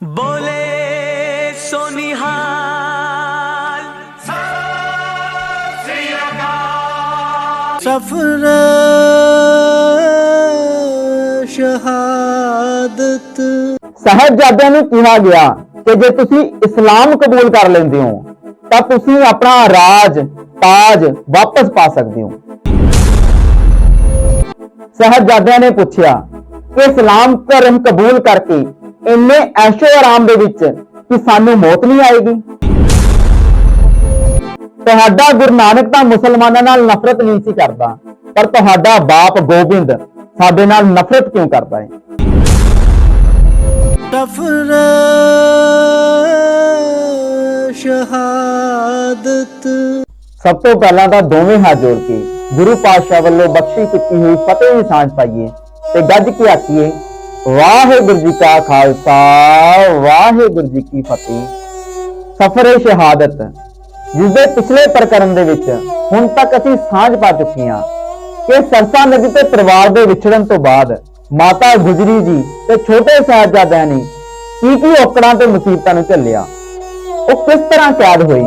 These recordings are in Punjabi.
ਬੋਲੇ ਸੋਨਿਹਾਲ ਸਫਰ ਸ਼ਹਾਦਤ ਸਹਬਜ਼ਾਦਿਆਂ ਨੂੰ ਕਿਹਾ ਗਿਆ ਕਿ ਜੇ ਤੁਸੀਂ ਇਸਲਾਮ ਕਬੂਲ ਕਰ ਲੈਂਦੇ ਹੋ ਤਾਂ ਤੁਸੀਂ ਆਪਣਾ ਰਾਜ ਤਾਜ ਵਾਪਸ ਪਾ ਸਕਦੇ ਹੋ ਸਹਬਜ਼ਾਦਿਆਂ ਨੇ ਪੁੱਛਿਆ ਕਿ ਇਸਲਾਮ ਧਰਮ ਕਬੂਲ ਕਰਕੇ ਇੰਨੇ ਐਸ਼ੋ ਆਰਾਮ ਦੇ ਵਿੱਚ ਕਿ ਸਾਨੂੰ ਮੌਤ ਨਹੀਂ ਆਏਗੀ। ਤੁਹਾਡਾ ਗੁਰੂ ਨਾਨਕ ਤਾਂ ਮੁਸਲਮਾਨਾਂ ਨਾਲ ਨਫ਼ਰਤ ਨਹੀਂ ਸੀ ਕਰਦਾ ਪਰ ਤੁਹਾਡਾ ਬਾਪ ਗੋਬਿੰਦ ਸਾਡੇ ਨਾਲ ਨਫ਼ਰਤ ਕਿਉਂ ਕਰਦਾ ਹੈ? ਸਫਰ ਸ਼ਹਾਦਤ। ਸਭ ਤੋਂ ਪਹਿਲਾਂ ਤਾਂ ਦੋਵੇਂ ਹੱਥ ਜੋੜ ਕੇ ਗੁਰੂ ਪਾਤਸ਼ਾਹ ਵੱਲੋਂ ਬਖਸ਼ੀ ਕੀਤੀ ਹੋਈ ਫਤਿਹ ਦੀ ਸਾਂਝ ਪਾਈਏ ਤੇ ਗੱਜ ਕੇ ਆਖੀਏ ਵਾਹਿਗੁਰੂ ਜੀ ਕਾ ਖਾਲਸਾ, ਵਾਹਿਗੁਰੂ ਜੀ ਕੀ ਫਤਿਹ। ਸਫਰੇ ਸ਼ਹਾਦਤ ਜਿਸ ਦੇ ਪਿਛਲੇ ਪ੍ਰਕਰਮ ਦੇ ਵਿੱਚ ਹੁਣ ਤੱਕ ਅਸੀਂ ਸਾਂਝ ਪਾ ਚੁੱਕੇ ਹਾਂ। ਕਿ ਸਰਸਾ ਨਦੀ ਤੇ ਪਰਿਵਾਰ ਦੇ ਵਿਛੜਨ ਤੋਂ ਬਾਅਦ ਮਾਤਾ ਗੁਜਰੀ ਜੀ ਤੇ ਛੋਟੇ ਸਾਹਿਬਜ਼ਾਦਿਆਂ ਨੇ ਕੀ ਕੀ ਔਕੜਾਂ ਤੇ ਮੁਸੀਬਤਾਂ ਨੂੰ ਝੱਲਿਆ। ਉਹ ਕਿਸ ਤਰ੍ਹਾਂ ਕੈਦ ਹੋਈ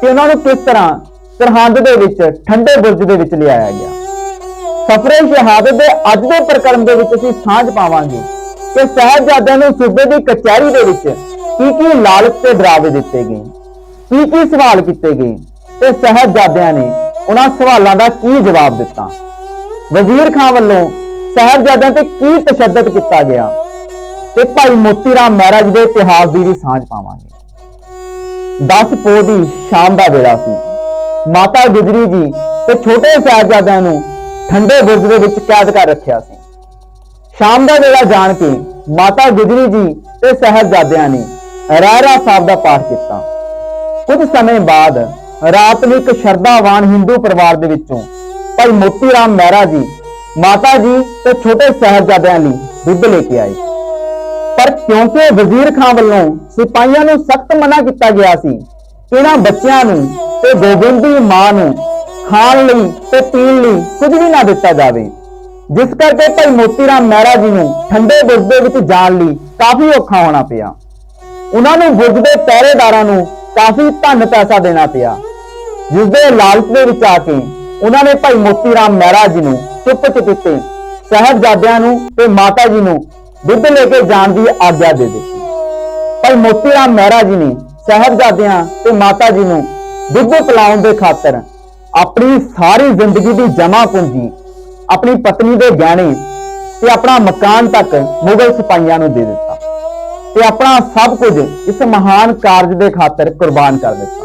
ਤੇ ਉਹਨਾਂ ਨੂੰ ਕਿਸ ਤਰ੍ਹਾਂ ਸਰਹੰਦ ਦੇ ਵਿੱਚ, ਠੰਡੇ ਬੁਰਜ ਦੇ ਵਿੱਚ ਲਿਆਇਆ ਗਿਆ। ਸਫਰੇ ਸ਼ਹਾਦਤ ਦੇ ਅੱਜ ਦੇ ਪ੍ਰਕਰਮ ਦੇ ਵਿੱਚ ਅਸੀਂ ਸਾਂਝ ਪਾਵਾਂਗੇ। ਕਿ ਸਾਹਿਬਜ਼ਾਦਿਆਂ ਨੂੰ ਸੂਬੇ ਦੀ ਕਚਹਿਰੀ ਦੇ ਵਿੱਚ ਕੀ ਕੀ ਲਾਲਚ ਤੇ ਡਰਾਵੇ ਦਿੱਤੇ ਗਏ? ਕੀ ਕੀ ਸਵਾਲ ਕੀਤੇ ਗਏ? ਤੇ ਸਾਹਿਬਜ਼ਾਦਿਆਂ ਨੇ ਉਹਨਾਂ ਸਵਾਲਾਂ ਦਾ ਕੀ ਜਵਾਬ ਦਿੱਤਾ? ਵਜ਼ੀਰ ਖਾਨ ਵੱਲੋਂ ਸਾਹਿਬਜ਼ਾਦਿਆਂ ਤੇ ਕੀ ਤਸ਼ੱਦਦ ਕੀਤਾ ਗਿਆ? ਤੇ ਭਾਈ ਮੋਤੀ ਰਾਮ ਮਹਾਰਾਜ ਦੇ ਇਤਿਹਾਸ ਦੀ ਵੀ ਸਾਂਝ ਪਾਵਾਂਗੇ। 10 ਪੋ ਦੀ ਸ਼ਾਮ ਦਾ ਵੇਲਾ ਸੀ। ਮਾਤਾ ਗੁਜਰੀ ਜੀ ਤੇ ਛੋਟੇ ਸਾਹਿਬਜ਼ਾਦਿਆਂ ਨੂੰ ਠੰਡੇ ਬੁਰਜ ਦੇ ਵਿੱਚ ਕੈਦ ਕਰ ਰੱਖਿਆ ਸੀ। ਸ਼ਾਮ ਦਾ ਵੇਲਾ ਜਾਣ ਕੇ ਮਾਤਾ ਗੁਜਰੀ ਜੀ ਤੇ ਸਾਹਿਬਜ਼ਾਦਿਆਂ ਨੇ ਰਹਿਰਾ ਸਾਹਿਬ ਦਾ ਪਾਠ ਕੀਤਾ। ਕੁਝ ਸਮੇਂ ਬਾਅਦ ਰਾਤ ਨੂੰ ਇੱਕ ਸ਼ਰਧਾਵਾਨ ਹਿੰਦੂ ਪਰਿਵਾਰ ਦੇ ਵਿੱਚੋਂ ਭਾਈ ਮੋਤੀ ਰਾਮ ਮਹਿਰਾ ਜੀ ਮਾਤਾ ਜੀ ਤੇ ਛੋਟੇ ਸਾਹਿਬਜ਼ਾਦਿਆਂ ਲਈ ਦੁੱਧ ਲੈ ਕੇ ਆਏ। ਪਰ ਕਿਉਂਕਿ ਵਜ਼ੀਰ ਖਾਨ ਵੱਲੋਂ ਸਿਪਾਹੀਆਂ ਨੂੰ ਸਖਤ ਮਨਾ ਕੀਤਾ ਗਿਆ ਸੀ, ਇਹਨਾਂ ਬੱਚਿਆਂ ਨੂੰ ਤੇ ਗੋਬਿੰਦ ਦੀ ਮਾਂ ਨੂੰ ਖਾਣ ਲਈ ਤੇ ਪੀਣ ਲਈ ਕੁਝ ਵੀ ਨਾ ਦਿੱਤਾ ਜਾਵੇ। ਜਿਸ ਕਰਕੇ ਭਾਈ ਮੋਤੀ ਰਾਮ ਮਹਿਰਾ ਜੀ ਨੂੰ ਠੰਡੇ ਬੁਰਜ ਦੇ ਵਿੱਚ ਜਾਣ ਲਈ ਕਾਫੀ ਔਖਾ ਹੋਣਾ ਪਿਆ। ਉਹਨਾਂ ਨੂੰ ਬੁਰਜ ਦੇ ਪਹਿਰੇਦਾਰਾਂ ਨੂੰ ਕਾਫੀ ਧਨ ਪੈਸਾ ਦੇਣਾ ਪਿਆ। ਜਿਸ ਦੇ ਲਾਲਚ ਦੇ ਵਿੱਚ ਆ ਕੇ ਉਹਨਾਂ ਨੇ ਭਾਈ ਮੋਤੀ ਰਾਮ ਮਹਿਰਾ ਜੀ ਨੂੰ ਚੁੱਪ ਚੁਪੀਤੇ ਸਾਹਿਬਜ਼ਾਦਿਆਂ ਨੂੰ ਤੇ ਮਾਤਾ ਜੀ ਨੂੰ ਦੁੱਧ ਲੈ ਕੇ ਜਾਣ ਦੀ ਆਗਿਆ ਦੇ ਦਿੱਤੀ। ਭਾਈ ਮੋਤੀ ਰਾਮ ਮਹਿਰਾ ਜੀ ਨੇ ਸਾਹਿਬਜ਼ਾਦਿਆਂ ਤੇ ਮਾਤਾ ਜੀ ਨੂੰ ਦੁੱਧ ਪਿਲਾਉਣ ਦੇ ਖਾਤਰ ਆਪਣੀ ਸਾਰੀ ਜ਼ਿੰਦਗੀ ਦੀ ਜਮ੍ਹਾਂ ਪੂੰਜੀ ਆਪਣੀ ਪਤਨੀ ਦੇ ਗਹਿਣੇ ਤੇ ਆਪਣਾ ਮਕਾਨ ਤੱਕ ਮੁਗਲ ਸਿਪਾਹੀਆਂ ਨੂੰ ਦੇ ਦਿੱਤਾ ਤੇ ਆਪਣਾ ਸਭ ਕੁਝ ਇਸ ਮਹਾਨ ਕਾਰਜ ਦੇ ਖਾਤਰ ਕੁਰਬਾਨ ਕਰ ਦਿੱਤਾ।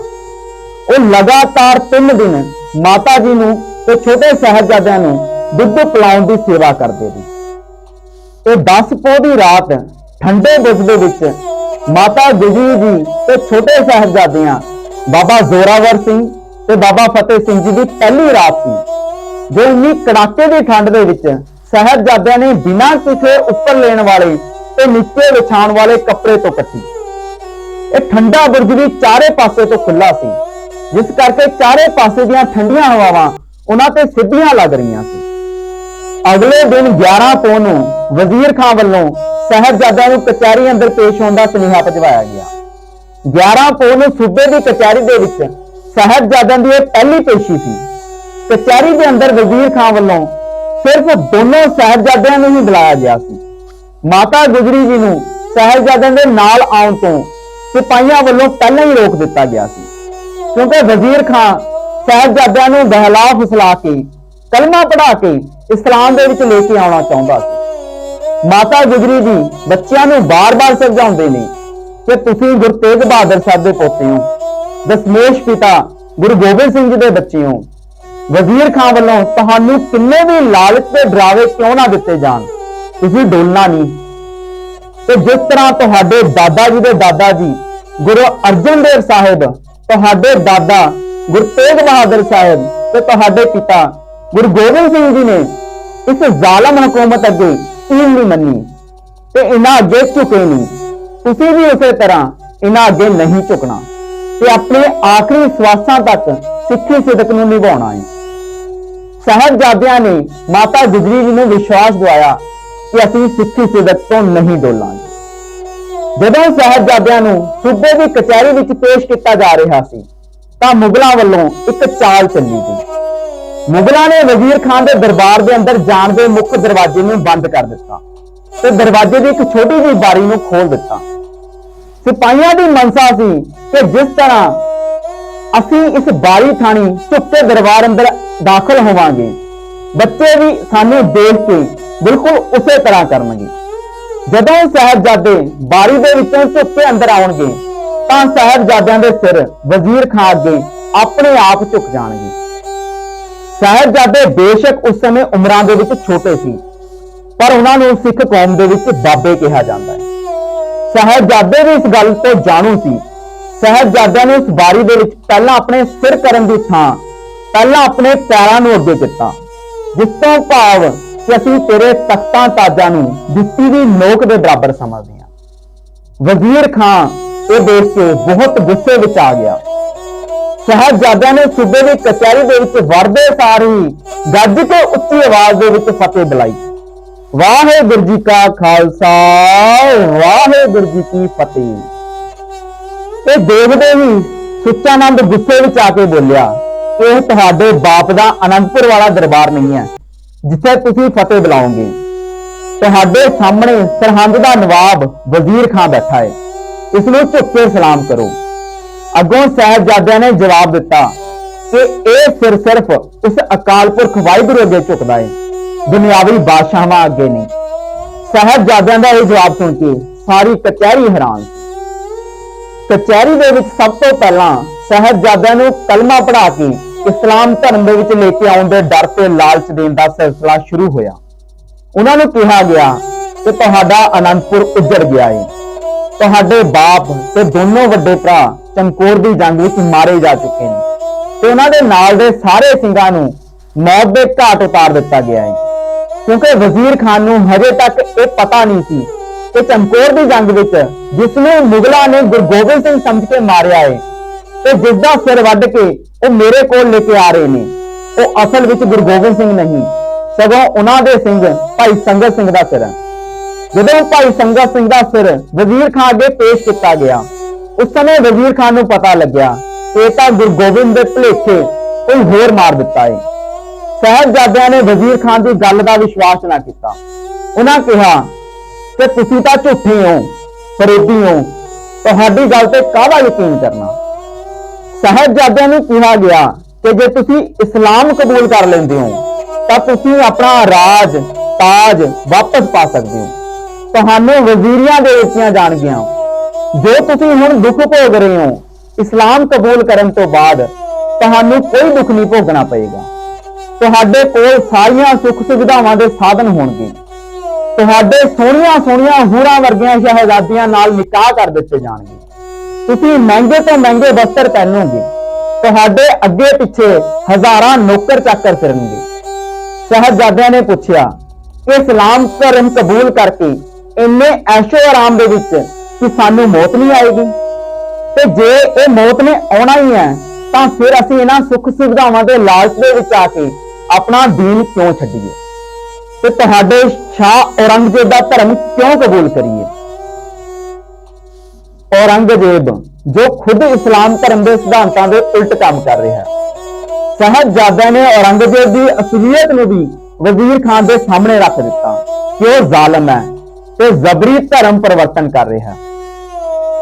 ਉਹ ਲਗਾਤਾਰ 3 ਦਿਨ ਮਾਤਾ ਜੀ ਨੂੰ ਤੇ ਛੋਟੇ ਸਾਹਿਬਜ਼ਾਦਿਆਂ ਨੂੰ ਦੁੱਧ ਪਿਲਾਉਣ ਦੀ ਸੇਵਾ ਕਰਦੇ ਰਹੇ। ਤੇ 10 ਪੋਹ ਦੀ ਰਾਤ ਠੰਡੇ ਦੁੱਧ ਦੇ ਵਿੱਚ ਮਾਤਾ ਗੁਜਰੀ ਜੀ ਤੇ ਛੋਟੇ ਸਾਹਿਬਜ਼ਾਦਿਆਂ ਬਾਬਾ ਜ਼ੋਰਾਵਰ ਸਿੰਘ ਤੇ ਬਾਬਾ ਫਤਿਹ ਸਿੰਘ ਜੀ ਦੀ ਪਹਿਲੀ ਰਾਤ ਸੀ। ਜੋ ਇੰਨੀ ਕੜਾਕੇ ਦੀ ਠੰਡ ਦੇ ਵਿੱਚ ਸਾਹਿਬਜ਼ਾਦਿਆਂ ਨੇ ਬਿਨਾਂ ਕਿਸੇ ਉੱਪਰ ਲੈਣ ਵਾਲੇ ਤੇ ਨੀਚੇ ਵਿਛਾਉਣ ਵਾਲੇ ਕੱਪੜੇ ਤੋਂ ਕੱਟੀ। ਇਹ ਠੰਡਾ ਬੁਰਜ ਵੀ ਚਾਰੇ ਪਾਸੇ ਤੋਂ ਖੁੱਲਾ ਸੀ, ਜਿਸ ਕਰਕੇ ਚਾਰੇ ਪਾਸੇ ਦੀਆਂ ਠੰਡੀਆਂ ਹਵਾਵਾਂ ਉਹਨਾਂ ਤੇ ਸਿੱਧੀਆਂ ਲੱਗ ਰਹੀਆਂ ਸੀ। ਅਗਲੇ ਦਿਨ 11 ਪੋਹ ਨੂੰ ਵਜ਼ੀਰ ਖਾਨ ਵੱਲੋਂ ਸਾਹਿਬਜ਼ਾਦਿਆਂ ਨੂੰ ਕਚਹਿਰੀ ਅੰਦਰ ਪੇਸ਼ ਹੋਣ ਦਾ ਸੁਨੇਹਾ ਭਜਵਾਇਆ ਗਿਆ। 11 ਪੋਹ ਨੂੰ ਸੂਬੇ ਦੀ ਕਚਹਿਰੀ ਦੇ ਵਿੱਚ ਸਾਹਿਬਜ਼ਾਦਿਆਂ ਦੀ ਇਹ ਪਹਿਲੀ ਪੇਸ਼ੀ ਸੀ। ਕਚਹਿਰੀ ਦੇ ਅੰਦਰ ਵਜ਼ੀਰ ਖਾਨ ਵੱਲੋਂ ਸਿਰਫ ਦੋਨੋਂ ਸਾਹਿਬਜ਼ਾਦਿਆਂ ਨੂੰ ਹੀ ਬੁਲਾਇਆ ਗਿਆ ਸੀ। ਮਾਤਾ ਗੁਜਰੀ ਜੀ ਨੂੰ ਸਾਹਿਬਜ਼ਾਦਿਆਂ ਦੇ ਨਾਲ ਆਉਣ ਤੋਂ ਸਿਪਾਹੀਆਂ ਵੱਲੋਂ ਪਹਿਲਾਂ ਹੀ ਰੋਕ ਦਿੱਤਾ ਗਿਆ ਸੀ। ਕਿਉਂਕਿ ਵਜ਼ੀਰ ਖਾਨ ਸਾਹਿਬਜ਼ਾਦਿਆਂ ਨੂੰ ਬਹਿਲਾ ਫੁਸਲਾ ਕੇ, ਕਲਮਾ ਪੜਾ ਕੇ ਇਸਲਾਮ ਦੇ ਵਿੱਚ ਲੈ ਕੇ ਆਉਣਾ ਚਾਹੁੰਦਾ ਸੀ। ਮਾਤਾ ਗੁਜਰੀ ਜੀ ਬੱਚਿਆਂ ਨੂੰ ਬਾਰ-ਬਾਰ ਸਮਝਾਉਂਦੇ ਨੇ ਕਿ ਤੁਸੀਂ ਗੁਰੂ ਤੇਗ ਬਹਾਦਰ ਸਾਹਿਬ ਦੇ ਪੋਤੇ ਹੋ, ਦਸਮੇਸ਼ ਪਿਤਾ ਗੁਰੂ ਗੋਬਿੰਦ ਸਿੰਘ ਜੀ ਦੇ ਬੱਚੇ ਹੋ। ਵਜ਼ੀਰ ਖਾਨ ਵੱਲੋਂ ਤੁਹਾਨੂੰ ਕਿੰਨੇ ਵੀ ਲਾਲਚ ਦੇ ਡਰਾਵੇ ਕਿਉਂ ਨਾ ਦਿੱਤੇ ਜਾਣ? ਤੁਸੀਂ ਡੋਲਣਾ ਨਹੀਂ। ਤੇ ਜਿਸ ਤਰ੍ਹਾਂ ਤੁਹਾਡੇ ਦਾਦਾ ਜੀ ਦੇ ਦਾਦਾ ਜੀ, ਗੁਰੂ ਅਰਜਨ ਦੇਵ ਸਾਹਿਬ, ਤੁਹਾਡੇ ਦਾਦਾ ਗੁਰੂ ਤੇਗ ਬਹਾਦਰ ਸਾਹਿਬ ਤੇ ਤੁਹਾਡੇ ਪਿਤਾ ਗੁਰੂ ਗੋਬਿੰਦ ਸਿੰਘ ਜੀ ਨੇ ਇਸ ਜ਼ਾਲਮ ਹਕੂਮਤ ਅੱਗੇ ਤੀਨ ਨਹੀਂ ਮੰਨੀ ਤੇ ਇਹਨਾਂ ਅੱਗੇ ਝੁਕੇ ਨਹੀਂ। ਤੁਸੀਂ ਵੀ ਉਸੇ ਤਰ੍ਹਾਂ ਇਹਨਾਂ ਅੱਗੇ ਨਹੀਂ ਝੁਕਣਾ ਤੇ ਆਪਣੇ ਆਖਰੀ ਸਵਾਸਾਂ ਤੱਕ ਸਿੱਖੀ ਸਿਦਕ ਨੂੰ ਨਿਭਾਉਣਾ ਹੈ। ਸਾਹਿਬਜ਼ਾਦਿਆਂ ਨੇ ਮਾਤਾ ਗੁਜਰੀ ਜੀ ਨੂੰ ਵਿਸ਼ਵਾਸ ਦਿਵਾਇਆ ਕਿ ਅਸੀਂ ਸਿੱਖੀ ਸਿਦਕ ਤੋਂ ਨਹੀਂ ਡੋਲਾਂਗੇ। ਜਦੋਂ ਸਾਹਿਬਜ਼ਾਦਿਆਂ ਨੂੰ ਸੂਬੇ ਦੀ ਕਚਹਿਰੀ ਵਿੱਚ ਪੇਸ਼ ਕੀਤਾ ਜਾ ਰਿਹਾ ਸੀ, ਤਾਂ ਮੁਗਲਾਂ ਵੱਲੋਂ ਇੱਕ ਚਾਲ ਚੱਲੀ ਗਈ। ਮੁਗਲਾਂ ਨੇ ਵਜ਼ੀਰ ਖਾਨ ਦੇ ਦਰਬਾਰ ਦੇ ਅੰਦਰ ਜਾਣ ਦੇ ਮੁੱਖ ਦਰਵਾਜ਼ੇ ਨੂੰ ਬੰਦ ਕਰ ਦਿੱਤਾ ਤੇ ਦਰਵਾਜ਼ੇ ਦੀ ਇੱਕ ਛੋਟੀ ਜਿਹੀ ਬਾਰੀ ਨੂੰ ਖੋਲ ਦਿੱਤਾ। ਸਿਪਾਹੀਆਂ ਦੀ ਮਨਸਾ ਸੀ ਕਿ ਜਿਸ ਤਰ੍ਹਾਂ ਅਸੀਂ ਇਸ ਬਾਰੀ ਥਾਣੀ ਝੁੱਕ ਦਰਬਾਰ ਅੰਦਰ ਦਾਖਲ ਹੋਵਾਂਗੇ। ਬੱਚੇ ਵੀ ਸਾਨੂੰ ਦੇਖ ਕੇ ਬਿਲਕੁਲ ਉਸੇ ਤਰ੍ਹਾਂ ਕਰਨਗੇ। ਜਦੋਂ ਸਾਹਿਬਜ਼ਾਦੇ ਬਾਰੀ ਦੇ ਵਿੱਚੋਂ ਝੁੱਕੇ ਅੰਦਰ ਆਉਣਗੇ, ਤਾਂ ਸਾਹਿਬਜ਼ਾਦਿਆਂ ਦੇ ਸਿਰ ਵਜ਼ੀਰ ਖਾਨ ਅੱਗੇ ਆਪਣੇ ਆਪ ਝੁਕ ਜਾਣਗੇ। ਸਾਹਿਬਜ਼ਾਦੇ ਬੇਸ਼ੱਕ ਉਸ ਸਮੇਂ ਉਮਰਾਂ ਦੇ ਵਿੱਚ ਛੋਟੇ ਸੀ, ਪਰ ਉਹਨਾਂ ਨੂੰ ਸਿੱਖ ਕੌਮ ਦੇ ਵਿੱਚ ਬਾਬੇ ਕਿਹਾ ਜਾਂਦਾ ਹੈ। ਸਾਹਿਬਜ਼ਾਦੇ ਵੀ ਇਸ ਗੱਲ ਤੋਂ ਜਾਣੂ ਸੀ ਸਾਹਿਬਜ਼ਾਦਿਆਂ ਨੇ ਉਸ ਬਾਰੀ ਦੇ ਵਿੱਚ ਪਹਿਲਾਂ ਆਪਣੇ ਸਿਰ ਕਰਨ ਦੀ ਥਾਂ, ਪਹਿਲਾਂ ਆਪਣੇ ਪੈਰਾਂ ਨੂੰ ਅੱਗੇ ਕੀਤਾ। ਜਿਸ ਤੋਂ ਭਾਵ ਕਿ ਅਸੀਂ ਤੇਰੇ ਤਖਤਾਂ ਤਾਜਾਂ ਨੂੰ ਦਿੱਤੀ ਦੀ ਨੋਕ ਦੇ ਬਰਾਬਰ ਸਮਝਦੇ ਹਾਂ। ਵਜ਼ੀਰ ਖਾਨ, ਇਹ ਦੇਖ ਕੇ ਬਹੁਤ ਗੁੱਸੇ ਵਿੱਚ ਆ ਗਿਆ। ਸਾਹਿਬਜ਼ਾਦਿਆਂ ਨੇ ਸੂਬੇ ਦੀ ਕਚਹਿਰੀ ਦੇ ਵਿੱਚ ਵੜਦੇ ਸਾਰ ਹੀ ਗੱਜ ਕੇ ਉੱਚੀ ਆਵਾਜ਼ ਦੇ ਵਿੱਚ ਫਤਿਹ ਬੁਲਾਈ। ਵਾਹਿਗੁਰੂ ਜੀ ਕਾ ਖਾਲਸਾ, ਵਾਹਿਗੁਰੂ ਜੀ ਕੀ ਫਤਿਹ। ਇਹ ਦੇਖਦੇ ਹੀ ਸੁੱਚਾਨੰਦ ਗੁੱਸੇ ਵਿੱਚ ਆ ਕੇ ਬੋਲਿਆ, ਇਹ ਤੁਹਾਡੇ ਬਾਪ ਦਾ ਅਨੰਦਪੁਰ ਵਾਲਾ ਦਰਬਾਰ ਨਹੀਂ ਹੈ, ਜਿੱਥੇ ਤੁਸੀਂ ਫਤਿਹ ਬੁਲਾਓਗੇ। ਤੁਹਾਡੇ ਸਾਹਮਣੇ ਸਰਹੰਦ ਦਾ ਨਵਾਬ ਵਜ਼ੀਰ ਖਾਨ ਬੈਠਾ ਹੈ। ਇਸ ਨੂੰ ਝੁੱਕ ਕੇ ਸਲਾਮ ਕਰੋ। ਅੱਗੋਂ ਸਾਹਿਬਜ਼ਾਦਿਆਂ ਨੇ ਜਵਾਬ ਦਿੱਤਾ ਕਿ ਇਹ ਸਿਰ ਸਿਰਫ ਉਸ ਅਕਾਲ ਪੁਰਖ ਵਾਹਿਗੁਰੂ ਅੱਗੇ ਝੁਕਦਾ ਹੈ। ਦੁਨਿਆਵੀ ਬਾਦਸ਼ਾਹਾਂ ਅੱਗੇ ਨਹੀਂ। ਸਾਹਿਬਜ਼ਾਦਿਆਂ ਦਾ ਇਹ ਜਵਾਬ ਸੁਣ ਕੇ ਸਾਰੀ ਕਚਹਿਰੀ ਹੈਰਾਨ ਸੀ। ਕਚਹਿਰੀ ਦੇ ਵਿੱਚ ਸਭ ਤੋਂ ਪਹਿਲਾਂ ਸਾਹਿਬਜ਼ਾਦਿਆਂ ਨੂੰ ਕਲਮਾ ਪੜ੍ਹਾ ਕੇ ਇਸਲਾਮ ਧਰਮ ਦੇ ਵਿੱਚ ਲੈ ਕੇ ਆਉਣ ਦੇ ਡਰ ਤੇ ਲਾਲਚ ਦੇਣ ਦਾ ਸਿਲਸਿਲਾ ਸ਼ੁਰੂ ਹੋਇਆ। ਉਹਨਾਂ ਨੂੰ ਕਿਹਾ ਗਿਆ ਕਿ ਤੁਹਾਡਾ ਅਨੰਦਪੁਰ ਉੱਜੜ ਗਿਆ ਹੈ ਤੁਹਾਡੇ ਬਾਪ ਤੇ ਦੋਨੋਂ ਵੱਡੇ ਭਰਾ ਚਮਕੌਰ ਦੀ ਜੰਗ ਵਿੱਚ ਮਾਰੇ ਜਾ ਚੁੱਕੇ ਨੇ। ਤੇ ਉਹਨਾਂ ਦੇ ਨਾਲ ਦੇ ਸਾਰੇ ਸਿੰਘਾਂ ਨੂੰ ਮੌਤ ਦੇ ਘਾਟ ਉਤਾਰ ਦਿੱਤਾ ਗਿਆ ਹੈ ਕਿਉਂਕਿ ਵਜ਼ੀਰ ਖਾਨ ਨੂੰ ਹਜੇ ਤੱਕ ਇਹ ਪਤਾ ਨਹੀਂ ਸੀ ਤੇ ਚਮਕੌਰ ਦੀ ਜੰਗ ਵਿੱਚ ਜਿਸ ਨੂੰ ਮੁਗਲਾਂ ਨੇ ਗੁਰੂ ਗੋਬਿੰਦ ਸਿੰਘ ਸਮਝ ਕੇ ਮਾਰਿਆ ਹੈ ਤੇ ਜਿਸ ਦਾ ਸਿਰ ਵੱਢ ਕੇ ਉਹ ਮੇਰੇ ਕੋਲ ਲੈ ਕੇ ਆ ਰਹੇ ਨੇ। ਉਹ ਅਸਲ ਵਿੱਚ ਗੁਰੂ ਗੋਬਿੰਦ ਸਿੰਘ ਨਹੀਂ, ਸਗੋਂ ਉਹਨਾਂ ਦੇ ਸਿੰਘ ਭਾਈ ਸੰਗਤ ਸਿੰਘ ਦਾ ਸਿਰ ਜਦੋਂ ਭਾਈ ਸੰਗਤ ਸਿੰਘ ਦਾ ਸਿਰ ਵਜ਼ੀਰ ਖਾਨ ਅੱਗੇ ਪੇਸ਼ ਕੀਤਾ ਗਿਆ, ਉਸ ਸਮੇਂ ਵਜ਼ੀਰ ਖਾਨ ਨੂੰ ਪਤਾ ਲੱਗਿਆ ਇਹ ਤਾਂ ਗੁਰੂ ਗੋਬਿੰਦ ਦੇ ਭੁਲੇਖੇ ਕੋਈ ਹੋਰ ਮਾਰ ਦਿੱਤਾ ਹੈ ਸਾਹਿਬਜ਼ਾਦਿਆਂ ਨੇ ਵਜ਼ੀਰ ਖਾਨ ਦੀ ਗੱਲ ਦਾ ਵਿਸ਼ਵਾਸ ਨਾ ਕੀਤਾ। ਉਹਨਾਂ ਕਿਹਾ ਕਿ ਤੁਸੀਂ ਤਾਂ ਝੂਠੇ ਹੋ, ਫਰੇਬੀ ਹੋ, ਤੁਹਾਡੀ ਗੱਲ ਤੇ ਕਾਹਦਾ ਯਕੀਨ ਕਰਨਾ? ਸਾਹਿਬਜ਼ਾਦਿਆਂ ਨੂੰ ਕਿਹਾ ਗਿਆ ਕਿ ਜੇ ਤੁਸੀਂ ਇਸਲਾਮ ਕਬੂਲ ਕਰ ਲੈਂਦੇ ਹੋ, ਤਾਂ ਤੁਸੀਂ ਆਪਣਾ ਰਾਜ, ਤਾਜ ਵਾਪਸ ਪਾ ਸਕਦੇ ਹੋ। ਤੁਹਾਨੂੰ ਵਜ਼ੀਰੀਆਂ ਦੇ ਦਿੱਤੀਆਂ ਜਾਣਗੀਆਂ ਜੋ ਤੁਸੀਂ ਹੁਣ ਦੁੱਖ ਭੋਗ ਰਹੇ ਹੋ, ਇਸਲਾਮ ਕਬੂਲ ਕਰਨ ਤੋਂ ਬਾਅਦ ਤੁਹਾਨੂੰ ਕੋਈ ਦੁੱਖ ਨਹੀਂ ਭੋਗਣਾ ਪਏਗਾ। ਤੁਹਾਡੇ ਕੋਲ ਸਾਰੀਆਂ ਸੁੱਖ ਸੁਵਿਧਾਵਾਂ ਦੇ ਸਾਧਨ ਹੋਣਗੇ। ਤੁਹਾਡੇ ਸੋਹਣੀਆਂ ਸੋਹਣੀਆਂ ਹੂਰਾਂ ਵਰਗੀਆਂ ਸ਼ਹਿਜ਼ਾਦੀਆਂ ਨਾਲ ਨਿਕਾਹ ਕਰ ਦਿੱਤੇ ਜਾਣਗੇ। ਤੁਸੀਂ ਮਹਿੰਗੇ ਤੋਂ ਮਹਿੰਗੇ ਵਸਤਰ ਪਹਿਨੋਗੇ। ਤੁਹਾਡੇ ਅੱਗੇ ਪਿੱਛੇ ਹਜ਼ਾਰਾਂ ਨੌਕਰ ਚਾਕਰ ਫਿਰਨਗੇ। ਸਾਹਿਬਜ਼ਾਦਿਆਂ ਨੇ ਪੁੱਛਿਆ ਕਿ ਇਸਲਾਮ ਧਰਮ ਕਬੂਲ ਕਰਕੇ ਇੰਨੇ ਐਸ਼ੋ ਆਰਾਮ ਦੇ ਵਿੱਚ ਕਿ ਸਾਨੂੰ ਮੌਤ ਨਹੀਂ ਆਏਗੀ? ਤੇ ਜੇ ਇਹ ਮੌਤ ਨੇ ਆਉਣਾ ਹੀ ਹੈ, ਤਾਂ ਫਿਰ ਅਸੀਂ ਇਹਨਾਂ ਸੁੱਖ ਸੁਵਿਧਾਵਾਂ ਦੇ ਲਾਲਚ ਦੇ ਵਿੱਚ ਆ ਕੇ ਆਪਣਾ ਦੀਨ ਕਿਉਂ ਛੱਡੀਏ? ਤੇ ਤੁਹਾਡੇ ਸ਼ਾਹ ਔਰੰਗਜ਼ੇਬ ਦਾ ਧਰਮ ਕਿਉਂ ਕਬੂਲ ਕਰੀਏ? ਔਰੰਗਜ਼ੇਬ ਜੋ ਖੁਦ ਇਸਲਾਮ ਧਰਮ ਦੇ ਸਿਧਾਂਤਾਂ ਦੇ ਉਲਟ ਕੰਮ ਕਰ ਰਿਹਾ ਹੈ। ਸਹਬਜ਼ਾਦਾ ਨੇ ਔਰੰਗਜ਼ੇਬ ਦੀ ਅਸਲੀਅਤ ਨੂੰ ਵੀ ਵਜ਼ੀਰ ਖਾਨ ਦੇ ਸਾਹਮਣੇ ਰੱਖ ਦਿੱਤਾ ਕਿ ਉਹ ਜ਼ਾਲਮ ਹੈ ਤੇ ਜ਼ਬਰੀ ਧਰਮ ਪਰਵਰਤਨ ਕਰ ਰਿਹਾ ਹੈ।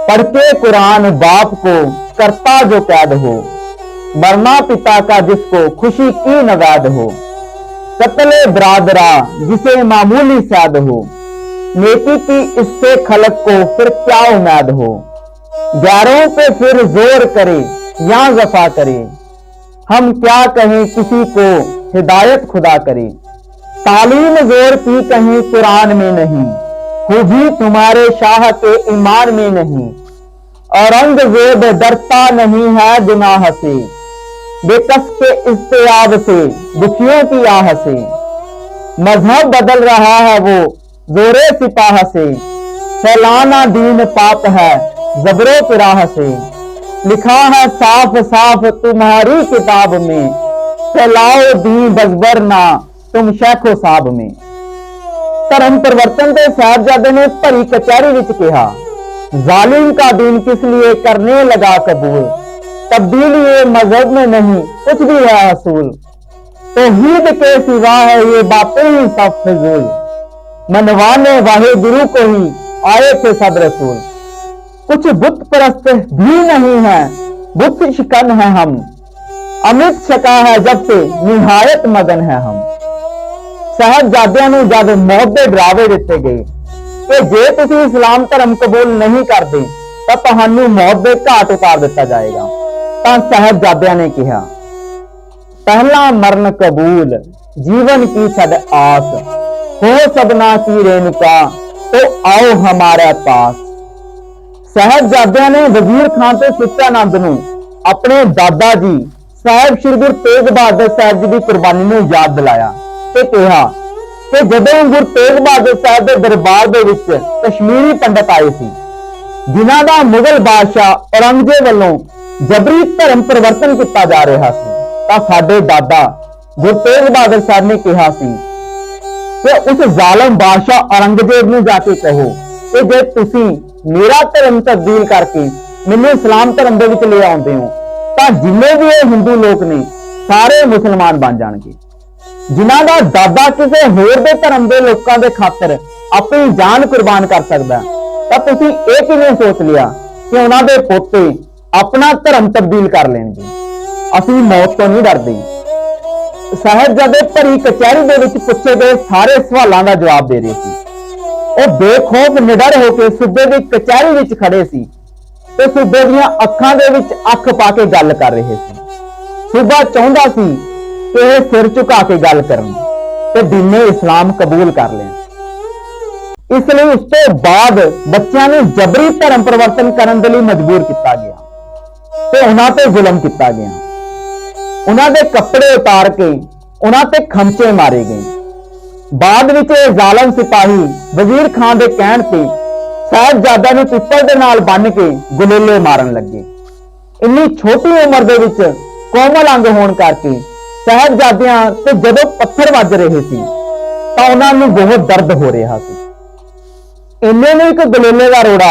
ਪੜ ਕੇ ਕੁਰਾਨ ਬਾਪ ਕੋ ਕਰਤਾ ਜੋ ਕੈਦ ਹੋ, ਮਰਨਾ ਪਿਤਾ ਕਾ ਜਿਸ ਕੋ ਖੁਸ਼ੀ ਕੀ ਨਵਾਦ ਹੋ। कत्ले बरादरा, जिसे मामूली सैद हो। नेकी की इससे खलक को फिर क्या उम्मीद हो? गैरों पे फिर ज़ोर करे, या जफा करे? हम क्या कहें किसी को हिदायत खुदा करे? तालीम ज़ोर की कहीं कुरान में नहीं खूबी तुम्हारे शाह के ईमान में नहीं। औरंगज़ेब डरता नहीं है गुनाह से। बेकस के इस्तेयाब से दुखियों की आह से मजहब बदल रहा है वो जोरे सिपाह से फैलाना दीन पाप है जबरो पिराह से लिखा है साफ साफ तुम्हारी किताब में फैलाओ दी बजबर ना तुम शेखो साहब में ਧਰਮ ਪਰਿਵਰਤਨ ਦੇ ਸਾਹਿਬਜ਼ਾਦੇ ਨੇ ਭਰੀ ਕਚਹਿਰੀ ਵਿੱਚ ਕਿਹਾ जालिम का दीन किस लिए करने लगा कबूल तब्दीली ये मजहब में नहीं कुछ भी है असूल तो हीद के सिवा है ये बातें ही सब फिजूल मनवाने वाहे गुरु को ही आए थे सब रसूल कुछ बुत परस्त भी नहीं है बुत शिकन है हम अमृत छका है जब से निहायत मगन है हम ਸਾਹਿਬਜ਼ਾਦਿਆਂ ਨੂੰ ਜਦ ਮੌਤ ਦੇ ਡਰਾਵੇ ਦਿੱਤੇ ਗਏ ਕਿ ਜੇ ਤੁਸੀਂ ਇਸਲਾਮ ਧਰਮ ਕਬੂਲ ਨਹੀਂ ਕਰਦੇ ਤਾਂ ਤੁਹਾਨੂੰ ਮੌਤ ਦੇ ਘਾਟ ਉਤਾਰ ਦਿੱਤਾ ਜਾਏਗਾ ਤਾਂ ਸਹਿਬਜ਼ਾਦਿਆਂ ਨੇ ਕਿਹਾ, ਪਹਿਲਾ ਮਰਨ ਕਬੂਲ, ਜੀਵਨ ਕੀ ਛੜ ਆਸ? ਹੋ ਸਬਨਾ ਕੀ ਰੇਨੁਕਾ ਤੋ ਆਓ ਹਮਾਰੇ ਪਾਸ। ਸਹਿਬਜ਼ਾਦਿਆਂ ਨੇ ਵਜ਼ੀਰ ਖਾਨ ਤੇ ਸੁੱਚਾਨੰਦ ਨੂੰ ਆਪਣੇ ਦਾਦਾ ਜੀ, ਸਾਹਿਬ ਸ੍ਰੀ ਗੁਰੂ ਤੇਗ ਬਹਾਦਰ ਸਾਹਿਬ ਜੀ ਦੀ ਕੁਰਬਾਨੀ ਨੂੰ ਯਾਦ ਦਿਲਾਇਆ ਤੇ ਕਿਹਾ ਕਿ ਜਦੋਂ ਗੁਰੂ ਤੇਗ ਬਹਾਦਰ ਸਾਹਿਬ ਦੇ ਦਰਬਾਰ ਦੇ ਵਿੱਚ ਕਸ਼ਮੀਰੀ ਪੰਡਤ ਆਏ ਸੀ, ਜਿਨ੍ਹਾਂ ਦਾ ਮੁਗਲ ਬਾਦਸ਼ਾਹ ਔਰੰਗਜ਼ੇਬ ਵੱਲੋਂ ਜਬਰੀ ਧਰਮ ਪਰਿਵਰਤਨ ਕੀਤਾ ਜਾ ਰਿਹਾ ਸੀ, ਤਾਂ ਸਾਡੇ ਦਾਦਾ ਗੁਰੂ ਤੇਗ ਬਹਾਦਰ ਸਾਹਿਬ ਨੇ ਕਿਹਾ ਸੀ ਕਿ ਉਸ ਜ਼ਾਲਮ ਬਾਦਸ਼ਾਹ ਔਰੰਗਜ਼ੇਬ ਨੂੰ ਜਾ ਕੇ ਕਹੋ ਕਿ ਜੇ ਤੁਸੀਂ ਮੇਰਾ ਧਰਮ ਤਬਦੀਲ ਕਰਕੇ ਮੈਨੂੰ ਇਸਲਾਮ ਧਰਮ ਦੇ ਵਿੱਚ ਲੈ ਆਉਂਦੇ ਹੋ, ਤਾਂ ਜਿੰਨੇ ਵੀ ਇਹ ਹਿੰਦੂ ਲੋਕ ਨੇ, ਸਾਰੇ ਮੁਸਲਮਾਨ ਬਣ ਜਾਣਗੇ। ਜਿਨ੍ਹਾਂ ਦਾ ਦਾਦਾ ਕਿਸੇ ਹੋਰ ਦੇ ਧਰਮ ਦੇ ਲੋਕਾਂ ਦੇ ਖਾਤਰ ਆਪਣੀ ਜਾਨ ਕੁਰਬਾਨ ਕਰ ਸਕਦਾ, ਤਾਂ ਤੁਸੀਂ ਇਹ ਕਿਵੇਂ ਸੋਚ ਲਿਆ ਕਿ ਉਹਨਾਂ ਦੇ ਪੋਤੇ ਆਪਣਾ ਧਰਮ ਤਬਦੀਲ ਕਰ ਲੈਣਗੇ ਅਸੀਂ ਮੌਤ ਤੋਂ ਨਹੀਂ ਡਰਦੇ। ਸਾਹਿਬਜ਼ਾਦੇ ਭਰੀ ਕਚਹਿਰੀ ਦੇ ਵਿੱਚ ਪੁੱਛੇ ਗਏ ਸਾਰੇ ਸਵਾਲਾਂ ਦਾ ਜਵਾਬ ਦੇ ਰਹੇ ਸੀ। ਉਹ ਬੇਖੌਫ ਨਿਡਰ ਹੋ ਕੇ ਸੂਬੇ ਦੀ ਕਚਹਿਰੀ ਵਿੱਚ ਖੜੇ ਸੀ ਤੇ ਸੂਬੇ ਦੀਆਂ ਅੱਖਾਂ ਦੇ ਵਿੱਚ ਅੱਖ ਪਾ ਕੇ ਗੱਲ ਕਰ ਰਹੇ ਸੀ। ਸੂਬਾ ਚਾਹੁੰਦਾ ਸੀ ਕਿ ਇਹ ਸਿਰ ਝੁਕਾ ਕੇ ਗੱਲ ਕਰਨ ਤੇ ਦੀਨੇ ਇਸਲਾਮ ਕਬੂਲ ਕਰ ਲੈਣ। ਇਸ ਲਈ ਉਸ ਤੋਂ ਬਾਅਦ ਬੱਚਿਆਂ ਨੂੰ ਜਬਰੀ ਧਰਮ ਪਰਿਵਰਤਨ ਕਰਨ ਦੇ ਲਈ ਮਜਬੂਰ ਕੀਤਾ ਗਿਆ। ਤੇ ਉਹਨਾਂ ਤੇ ਜ਼ੁਲਮ ਕੀਤਾ ਗਿਆ। ਉਹਨਾਂ ਦੇ ਕੱਪੜੇ ਉਤਾਰ ਕੇ ਉਹਨਾਂ ਤੇ ਖੰਚੇ ਮਾਰੇ ਗਏ। ਬਾਅਦ ਵਿੱਚ ਇਹ ਜ਼ਾਲਮ ਸਿਪਾਹੀ ਵਜ਼ੀਰ ਖਾਨ ਦੇ ਕਹਿਣ ਤੇ ਸਾਹਿਬਜ਼ਾਦਾ ਨੂੰ ਪਿੱਪਲ ਦੇ ਨਾਲ ਬੰਨ੍ਹ ਕੇ ਗੁਲੇਲੇ ਮਾਰਨ ਲੱਗੇ। ਇੰਨੀ ਛੋਟੀ ਉਮਰ ਦੇ ਵਿੱਚ ਕੋਮਲ ਅੰਗ ਹੋਣ ਕਰਕੇ ਸਾਹਿਬਜ਼ਾਦਿਆਂ ਤੇ ਜਦੋਂ ਪੱਥਰ ਵੱਜ ਰਹੇ ਸੀ, ਤਾਂ ਉਹਨਾਂ ਨੂੰ ਬਹੁਤ ਦਰਦ ਹੋ ਰਿਹਾ ਸੀ। ਇੰਨੇ ਨੂੰ ਇੱਕ ਗਲੇਲੇ ਦਾ ਰੋੜਾ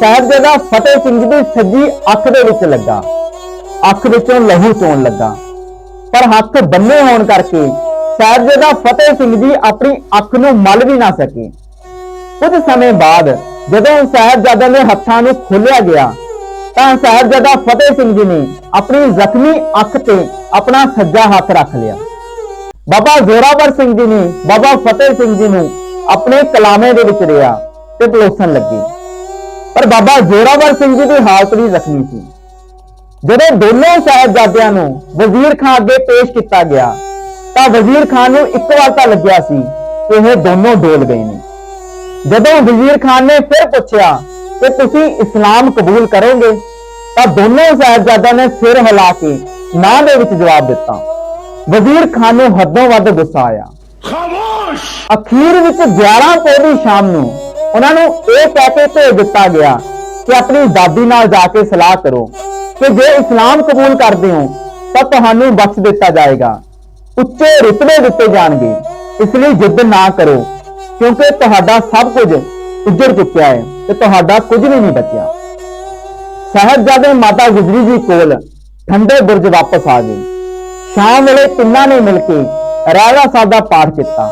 ਸਾਹਿਬਜ਼ਾਦਾ ਫਤਿਹ ਸਿੰਘ ਦੀ ਸੱਜੀ ਅੱਖ ਦੇ ਵਿੱਚ ਲੱਗਾ। ਅੱਖ ਵਿੱਚੋਂ ਲਹੂ ਚੋਣ ਲੱਗਾ। ਪਰ ਹੱਥ ਬੰਨੇ ਹੋਣ ਕਰਕੇ ਸਾਹਿਬਜ਼ਾਦਾ ਫਤਿਹ ਸਿੰਘ ਜੀ ਆਪਣੀ ਅੱਖ ਨੂੰ ਮਲ ਵੀ ਨਾ ਸਕੇ। ਕੁਝ ਸਮੇਂ ਬਾਅਦ ਜਦੋਂ ਸਾਹਿਬਜ਼ਾਦਿਆਂ ਦੇ ਹੱਥਾਂ ਨੂੰ ਖੋਲਿਆ ਗਿਆ, ਤਾਂ ਸਾਹਿਬਜ਼ਾਦਾ ਫਤਿਹ ਸਿੰਘ ਜੀ ਨੇ ਆਪਣੀ ਜ਼ਖਮੀ ਅੱਖ ਤੇ ਆਪਣਾ ਸੱਜਾ ਹੱਥ ਰੱਖ ਲਿਆ। ਬਾਬਾ ਜ਼ੋਰਾਵਰ ਸਿੰਘ ਜੀ ਨੇ, ਬਾਬਾ ਫਤਿਹ ਸਿੰਘ ਜੀ ਨੂੰ ਆਪਣੇ ਕਲਾਮੇ ਦੇ ਵਿੱਚ ਰਿਆ ਤੇ ਪਲੋਸਣ ਲੱਗੇ। ਪਰ ਬਾਬਾ ਜ਼ੋਰਾਵਰ ਸਿੰਘ ਜੀ ਦੀ ਹਾਲਤ ਵੀ ਜ਼ਖਮੀ ਸੀ। ਜਦੋਂ ਦੋਨੋਂ ਸਾਹਿਬਜ਼ਾਦਿਆਂ ਨੂੰ ਵਜ਼ੀਰ ਖਾਨ ਅੱਗੇ ਪੇਸ਼ ਕੀਤਾ ਗਿਆ ਤਾਂ ਵਜ਼ੀਰ ਖਾਨ ਨੂੰ ਇੱਕ ਵਾਰ ਤਾਂ ਲੱਗਿਆ ਸੀ ਕਿ ਇਹ ਦੋਨੋਂ ਡੋਲ ਗਏ ਨੇ। ਜਦੋਂ ਵਜ਼ੀਰ ਖਾਨ ਨੇ ਫਿਰ ਪੁੱਛਿਆ ਕਿ ਤੁਸੀਂ ਇਸਲਾਮ ਕਬੂਲ ਕਰੋਗੇ ਤਾਂ ਦੋਨੋਂ ਸਾਹਿਬਜ਼ਾਦਿਆਂ ਨੇ ਸਿਰ ਹਿਲਾ ਕੇ ਨਾ ਦੇ ਵਿੱਚ ਜਵਾਬ ਦਿੱਤਾ। ਵਜ਼ੀਰ ਖਾਨ ਨੂੰ ਹੱਦੋਂ ਵੱਧ ਗੁੱਸਾ ਆਇਆ। ਖਾਮੋਸ਼! ਅਖੀਰ ਵਿੱਚ 11 ਪੌੜੀ ਸ਼ਾਮ ਨੂੰ ਉਹਨਾਂ ਨੂੰ ਇਹ ਕਹਿ ਕੇ ਭੇਜ ਦਿੱਤਾ ਗਿਆ ਕਿ ਆਪਣੀ ਦਾਦੀ ਨਾਲ ਜਾ ਕੇ ਸਲਾਹ ਕਰੋ ਕਿ ਜੇ ਇਸਲਾਮ ਕਬੂਲ ਕਰਦੇ ਹੋ ਤਾਂ ਤੁਹਾਨੂੰ ਬਖਸ਼ ਦਿੱਤਾ ਜਾਏਗਾ। ਉੱਚੇ ਰੁਤਬੇ ਦਿੱਤੇ ਜਾਣਗੇ। ਇਸ ਲਈ ਜਿੱਦ ਨਾ ਕਰੋ, ਕਿਉਂਕਿ ਤੁਹਾਡਾ ਸਭ ਕੁਝ ਉੱਜੜ ਚੁੱਕਿਆ ਹੈ ਤੇ ਤੁਹਾਡਾ ਕੁਝ ਵੀ ਨਹੀਂ ਬਚਿਆ। ਸਾਹਿਬਜ਼ਾਦੇ ਮਾਤਾ ਗੁਜਰੀ ਜੀ ਕੋਲ ਠੰਡੇ ਬੁਰਜ ਵਾਪਸ ਆ ਗਏ। ਸ਼ਾਮ ਵੇਲੇ ਤਿੰਨਾਂ ਨੇ ਮਿਲ ਕੇ ਰਾਜਾ ਸਾਹਿਬ ਦਾ ਪਾਠ ਕੀਤਾ।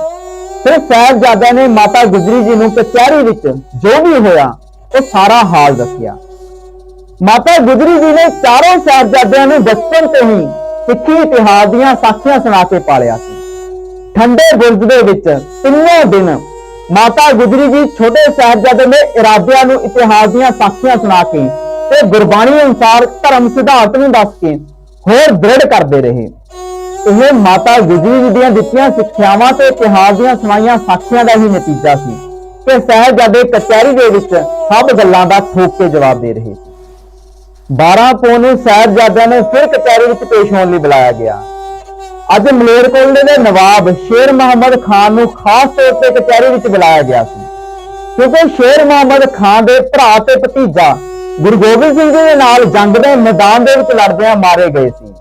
ਫਿਰ ਸਾਹਿਬਜ਼ਾਦਿਆਂ ਨੇ ਮਾਤਾ ਗੁਜਰੀ ਜੀ ਨੂੰ ਕਚਹਿਰੀ ਵਿੱਚ ਜੋ ਵੀ ਹੋਇਆ, ਉਹ ਸਾਰਾ ਹਾਲ ਦੱਸਿਆ। ਮਾਤਾ ਗੁਜਰੀ ਜੀ ਨੇ ਚਾਰੋਂ ਸਾਹਿਬਜ਼ਾਦਿਆਂ ਨੂੰ ਬਚਪਨ ਤੋਂ ਹੀ ਸਿੱਖੀ ਇਤਿਹਾਸ ਦੀਆਂ ਸਾਖੀਆਂ ਸੁਣਾ ਕੇ ਪਾਲਿਆ ਸੀ। ਠੰਡੇ ਬੁਰਜ ਦੇ ਵਿੱਚ ਤਿੰਨੋਂ ਦਿਨ ਮਾਤਾ ਗੁਜਰੀ ਜੀ ਛੋਟੇ ਸਾਹਿਬਜ਼ਾਦੇ ਦੇ ਇਰਾਦਿਆਂ ਨੂੰ ਇਤਿਹਾਸ ਦੀਆਂ ਸਾਖੀਆਂ ਸੁਣਾ ਕੇ ਤੇ ਗੁਰਬਾਣੀ ਅਨੁਸਾਰ ਧਰਮ ਸਿਧਾਂਤ ਨੂੰ ਦੱਸ ਕੇ ਹੋਰ ਦ੍ਰਿੜ ਕਰਦੇ ਰਹੇ। ਇਹ ਮਾਤਾ ਗੁਜਰੀ ਜੀ ਦੀਆਂ ਦਿੱਤੀਆਂ ਸਿੱਖਿਆਵਾਂ ਤੇ ਇਤਿਹਾਸ ਦੀਆਂ ਸੁਣਾਈਆਂ ਸਾਖੀਆਂ ਦਾ ਹੀ ਨਤੀਜਾ ਸੀ ਕਿ ਸਾਹਿਬਜ਼ਾਦੇ ਕਚਹਿਰੀ ਦੇ ਵਿੱਚ ਸਭ ਗੱਲਾਂ ਦਾ ਠੋਕ ਕੇ ਜਵਾਬ ਦੇ ਰਹੇ ਸੀ। 12 ਪੌਂ ਨੂੰ ਸਾਹਿਬਜ਼ਾਦਿਆਂ ਨੇ ਫਿਰ ਕਚਹਿਰੀ ਵਿੱਚ ਪੇਸ਼ ਹੋਣ ਲਈ ਬੁਲਾਇਆ ਗਿਆ। ਅੱਜ ਮਲੇਰਕੋਟਲੇ ਦੇ ਨਵਾਬ ਸ਼ੇਰ ਮੁਹੰਮਦ ਖਾਨ ਨੂੰ ਖਾਸ ਤੌਰ ਤੇ ਕਚਹਿਰੀ ਵਿੱਚ ਬੁਲਾਇਆ ਗਿਆ ਸੀ। ਕਿਉਂਕਿ ਸ਼ੇਰ ਮੁਹੰਮਦ ਖਾਨ ਦੇ ਭਰਾ ਤੇ ਭਤੀਜਾ ਗੁਰੂ ਗੋਬਿੰਦ ਸਿੰਘ ਜੀ ਦੇ ਨਾਲ ਜੰਗ ਦੇ ਮੈਦਾਨ ਦੇ ਵਿੱਚ ਲੜਦਿਆਂ ਮਾਰੇ ਗਏ ਸੀ।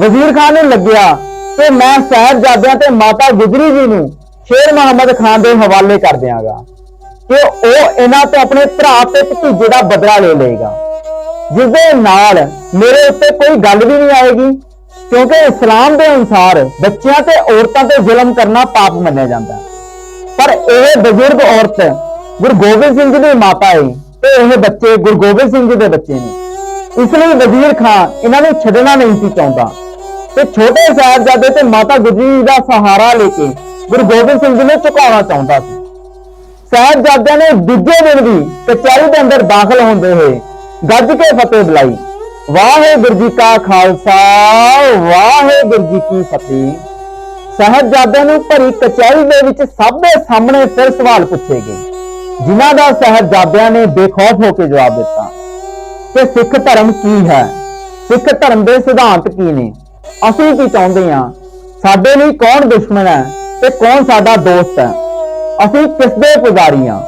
ਵਜ਼ੀਰ ਖਾਨ ਨੂੰ ਲੱਗਿਆ ਕਿ ਮੈਂ ਸਾਹਿਬਜ਼ਾਦਿਆਂ ਤੇ ਮਾਤਾ ਗੁਜਰੀ ਜੀ ਨੂੰ ਸ਼ੇਰ ਮੁਹੰਮਦ ਖਾਨ ਦੇ ਹਵਾਲੇ ਕਰ ਦਿਆਂਗਾ ਕਿ ਉਹ ਇਹਨਾਂ ਤੋਂ ਆਪਣੇ ਭਰਾ ਤੇ ਭਤੀਜੇ ਦਾ ਬਦਲਾ ਲੈ ਲਏਗਾ ਜਿਸ ਦੇ ਨਾਲ ਮੇਰੇ ਉੱਤੇ ਕੋਈ ਗੱਲ ਵੀ ਨਹੀਂ ਆਏਗੀ, ਕਿਉਂਕਿ ਇਸਲਾਮ ਦੇ ਅਨੁਸਾਰ ਬੱਚਿਆਂ ਤੇ ਔਰਤਾਂ ਤੇ ਜ਼ੁਲਮ ਕਰਨਾ ਪਾਪ ਮੰਨਿਆ ਜਾਂਦਾ। ਪਰ ਇਹ ਬਜ਼ੁਰਗ ਔਰਤ ਗੁਰੂ ਗੋਬਿੰਦ ਸਿੰਘ ਜੀ ਦੀ ਮਾਤਾ ਹੈ ਤੇ ਇਹ ਬੱਚੇ ਗੁਰੂ ਗੋਬਿੰਦ ਸਿੰਘ ਜੀ ਦੇ ਬੱਚੇ ਨੇ। ਇਸ ਲਈ ਵਜ਼ੀਰ ਖਾਨ ਇਹਨਾਂ ਨੂੰ ਛੱਡਣਾ ਨਹੀਂ ਸੀ ਚਾਹੁੰਦਾ। ਤੇ ਛੋਟੇ ਸਾਹਿਬਜ਼ਾਦੇ ਤੇ ਮਾਤਾ ਗੁਜਰੀ ਦਾ ਸਹਾਰਾ ਲੈ ਕੇ ਗੁਰੂ ਗੋਬਿੰਦ ਸਿੰਘ ਜੀ ਨੂੰ ਝੁਕਾਉਣਾ ਚਾਹੁੰਦਾ ਸੀ। ਸਾਹਿਬਜ਼ਾਦਿਆਂ ਨੇ ਦੂਜੇ ਦਿਨ ਵੀ ਕਚਹਿਰੀ ਦੇ ਅੰਦਰ ਦਾਖਲ ਹੁੰਦੇ ਹੋਏ ਗੱਜ ਕੇ ਫਤਿਹ ਬੁਲਾਈ। ਵਾਹਿਗੁਰੂ ਜੀ ਕਾ ਖਾਲਸਾ, ਵਾਹਿਗੁਰੂ ਜੀ ਕੀ ਫਤਿਹ। ਸਾਹਿਬਜ਼ਾਦਿਆਂ ਨੂੰ ਭਰੀ ਕਚਹਿਰੀ ਦੇ ਵਿੱਚ ਸਭ ਦੇ ਸਾਹਮਣੇ ਫਿਰ ਸਵਾਲ ਪੁੱਛੇ ਗਏ। ਜਿਨ੍ਹਾਂ ਦਾ ਸਾਹਿਬਜ਼ਾਦਿਆਂ ਨੇ ਬੇਖੌਫ ਹੋ ਕੇ ਜਵਾਬ ਦਿੱਤਾ ਕਿ ਸਿੱਖ ਧਰਮ ਕੀ ਹੈ? ਸਿੱਖ ਧਰਮ ਦੇ ਸਿਧਾਂਤ ਕੀ ਨੇ? ਅਸੀਂ ਕੀ ਚਾਹੁੰਦੇ ਹਾਂ? ਸਾਡੇ ਲਈ ਕੌਣ ਦੁਸ਼ਮਣ ਹੈ ਤੇ ਕੌਣ ਸਾਡਾ ਦੋਸਤ ਹੈ? ਅਸੀਂ ਕਿਸ ਦੇ ਪੁਜਾਰੀ ਹਾਂ?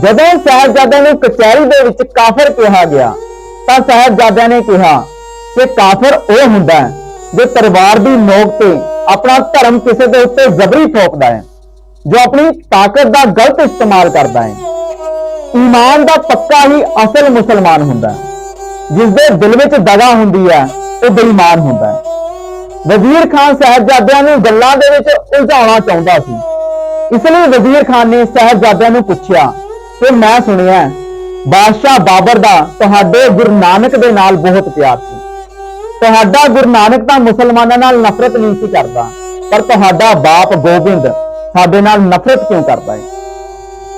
ਜਦੋਂ ਸਾਹਿਬਜ਼ਾਦਿਆਂ ਨੂੰ ਕਚਹਿਰੀ ਦੇ ਵਿੱਚ ਕਾਫਰ ਕਿਹਾ ਗਿਆ, ਤਾਂ ਸਾਹਿਬਜ਼ਾਦਿਆਂ ਨੇ ਕਿਹਾ ਕਿ ਕਾਫਰ ਉਹ ਹੁੰਦਾ ਹੈ ਜੋ ਤਲਵਾਰ ਦੀ ਨੋਕ ਤੇ ਆਪਣਾ ਧਰਮ ਕਿਸੇ ਦੇ ਉੱਤੇ ਜ਼ਬਰੀ ਥੋਪਦਾ ਹੈ, ਜੋ ਆਪਣੀ ਤਾਕਤ ਦਾ ਗਲਤ ਇਸਤੇਮਾਲ ਕਰਦਾ ਹੈ। ਈਮਾਨ ਦਾ ਪੱਕਾ ਹੀ ਅਸਲ ਮੁਸਲਮਾਨ ਹੁੰਦਾ ਹੈ ਜਿਸ ਦੇ ਦਿਲ ਵਿੱਚ ਦਗਾ ਹੁੰਦੀ ਹੈ ਉਹ ਬੇਈਮਾਨ ਹੁੰਦਾ ਹੈ। ਵਜ਼ੀਰ ਖਾਨ ਸਾਹਿਬਜ਼ਾਦਿਆਂ ਨੂੰ ਗੱਲਾਂ ਦੇ ਵਿੱਚ ਉਲਝਾਉਣਾ ਚਾਹੁੰਦਾ ਸੀ। ਇਸ ਲਈ ਵਜ਼ੀਰ ਖਾਨ ਨੇ ਸਾਹਿਬਜ਼ਾਦਿਆਂ ਨੂੰ ਪੁੱਛਿਆ ਕਿ ਮੈਂ ਸੁਣਿਆ ਬਾਦਸ਼ਾਹ ਬਾਬਰ ਦਾ ਤੁਹਾਡੇ ਗੁਰੂ ਨਾਨਕ ਦੇ ਨਾਲ ਬਹੁਤ ਪਿਆਰ ਸੀ। ਤੁਹਾਡਾ ਗੁਰੂ ਨਾਨਕ ਤਾਂ ਮੁਸਲਮਾਨਾਂ ਨਾਲ ਨਫ਼ਰਤ ਨਹੀਂ ਸੀ ਕਰਦਾ, ਪਰ ਤੁਹਾਡਾ ਬਾਪ ਗੋਬਿੰਦ ਸਾਡੇ ਨਾਲ ਨਫ਼ਰਤ ਕਿਉਂ ਕਰਦਾ ਹੈ?